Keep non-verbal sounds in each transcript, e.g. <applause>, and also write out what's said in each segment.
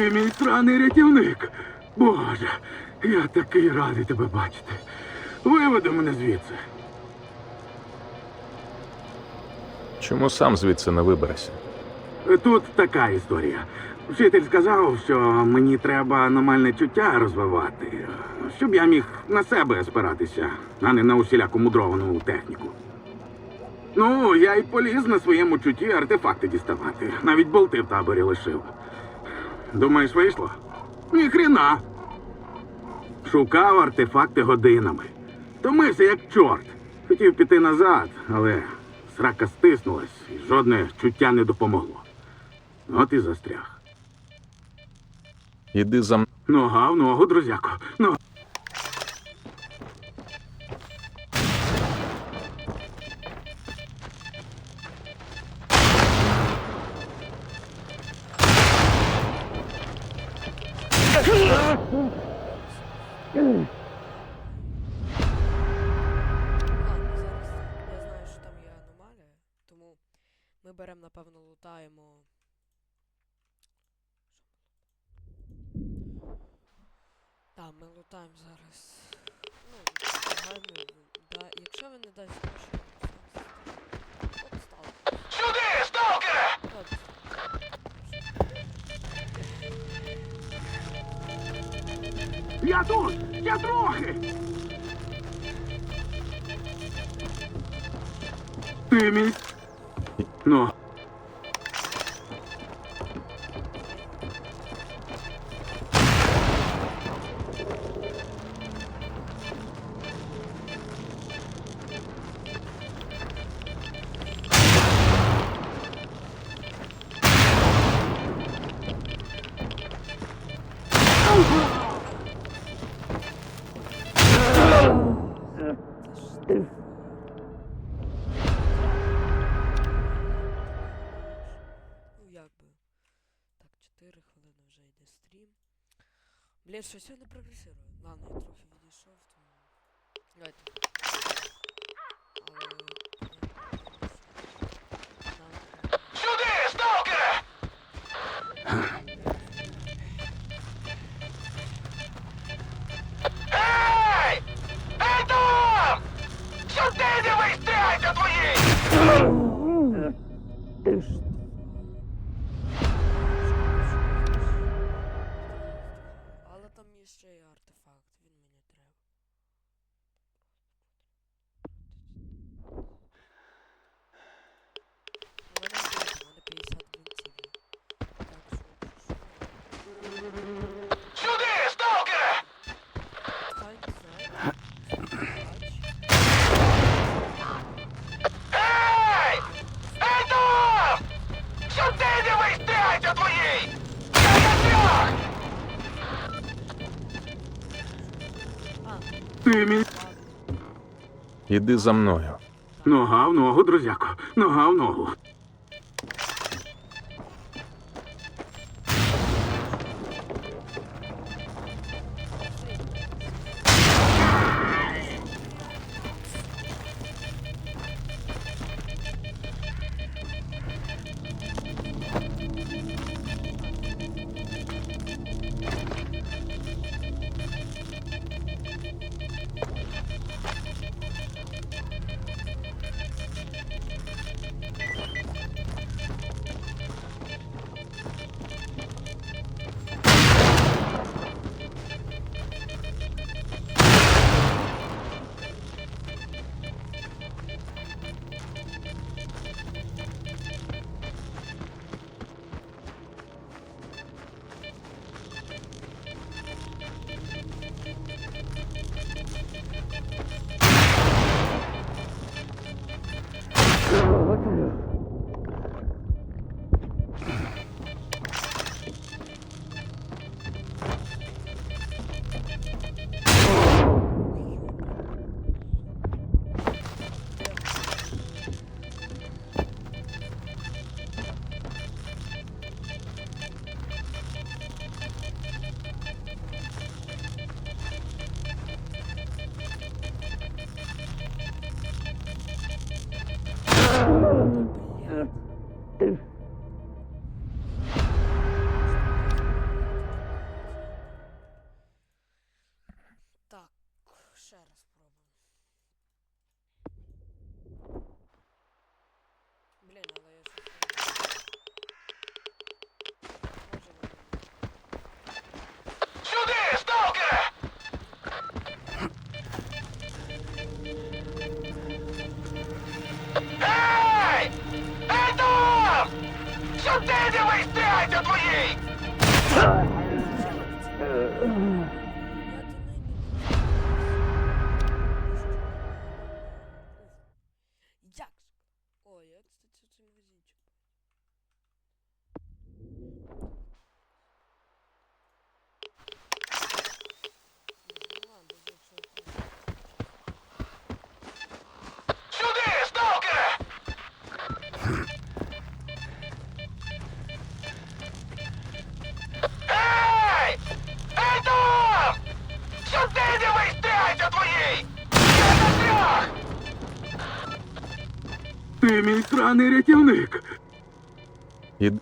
Ти мій сраний рятівник. Боже, я такий радий тебе бачити. Виведи мене звідси. Чому сам звідси не виберешся? Тут така історія. Вчитель сказав, що мені треба аномальне чуття розвивати, щоб я міг на себе спиратися, а не на усіляку мудровану техніку. Ну, я й поліз на своєму чутті артефакти діставати. Навіть болти в таборі лишив. Думаєш, вийшло? Ніхрена. Шукав артефакти годинами. Томився як чорт. Хотів піти назад, але срака стиснулась, і жодне чуття не допомогло. От і застряг. Іди за м- Нога в ногу, друзяко. Ну. Так, ми лутаємо зараз. Ну, гайми, да, якщо він не дасть гроші, от. Сюди, сталкере! От. Я тут! Я трохи! Ти мій. Ну. Ну, Я не прогресирую. Ладно, я трохи відійшов, тому. Давайте. Іди за мною. Нога в ногу, друзяко. Нога в ногу. Time. Ти мій сраний рятівник. І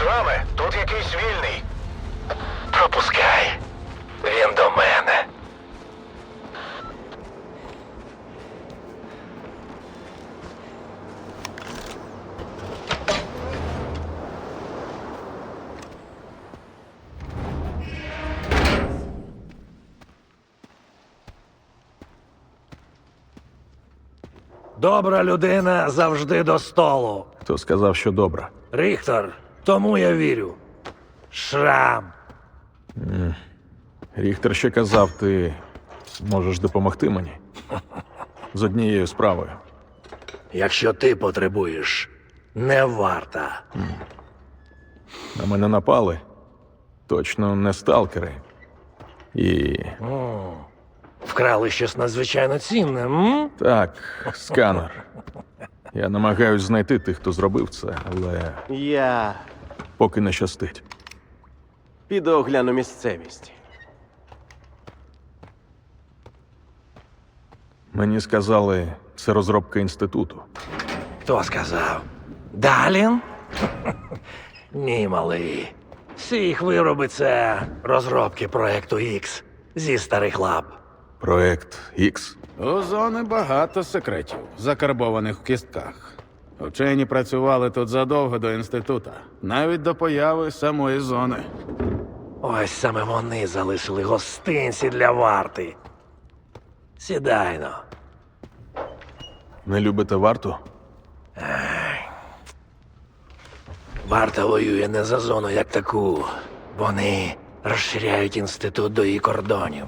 З вами тут якийсь вільний. Пропускай. Він до мене. Добра людина завжди до столу. Хто сказав, що добре? Ріхтор, тому я вірю. Шрам. Ріхтер ще казав, ти можеш допомогти мені з однією справою. Якщо ти потребуєш, не варта. На мене напали. Точно не сталкери. І Вкрали щось надзвичайно цінне, м? так, сканер. Я намагаюсь знайти тих, хто зробив це, але Я поки не щастить. піду огляну місцевість. Мені сказали, це розробка інституту. Хто сказав? Далін? <laughs> Ні, малий. Всі їх вироби це розробки проекту X зі старих лап. Проект X. У зони багато секретів, закарбованих в кістках. Вчені працювали тут задовго до інститута, навіть до появи самої зони. Ось саме вони залишили гостинці для варти. Сідайно. Не любите варту? Варта воює не за зону як таку. Вони розширяють інститут до її кордонів.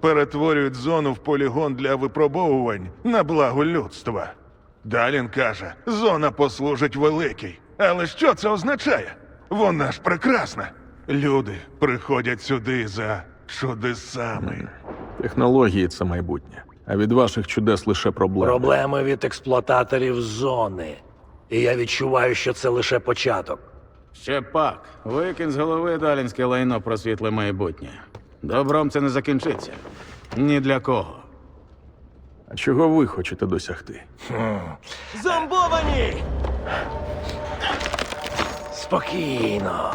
Перетворюють зону в полігон для випробовувань на благо людства. Далін каже, зона послужить великій. Але що це означає? Вона ж прекрасна. Люди приходять сюди за чудесами. Технології це майбутнє. А від ваших чудес лише проблеми. Проблеми від експлуататорів зони. І я відчуваю, що це лише початок. Ще пак, викинь з голови далінське лайно про світле майбутнє. Добром це не закінчиться. Ні для кого. А чого ви хочете досягти? Зомбовані! Спокійно.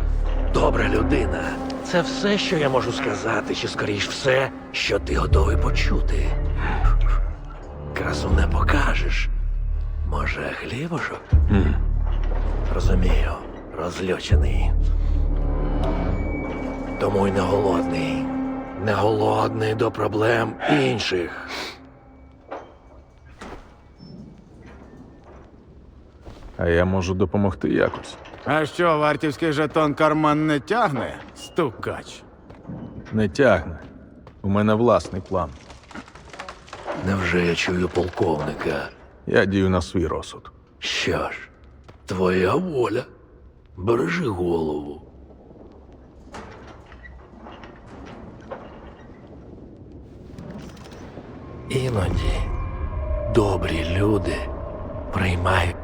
Добра людина. Це все, що я можу сказати, чи скоріш все, що ти готовий почути. Красу не покажеш. Може, хлібушок? Розумію, розлючений. Тому й не голодний. Не голодний до проблем інших. А я можу допомогти якось. А що, вартівський жетон карман не тягне? Стукач. Не тягне. У мене власний план. Невже я чую полковника? Я дію на свій розсуд. Що ж, твоя воля. Бережи голову. Іноді добрі люди приймають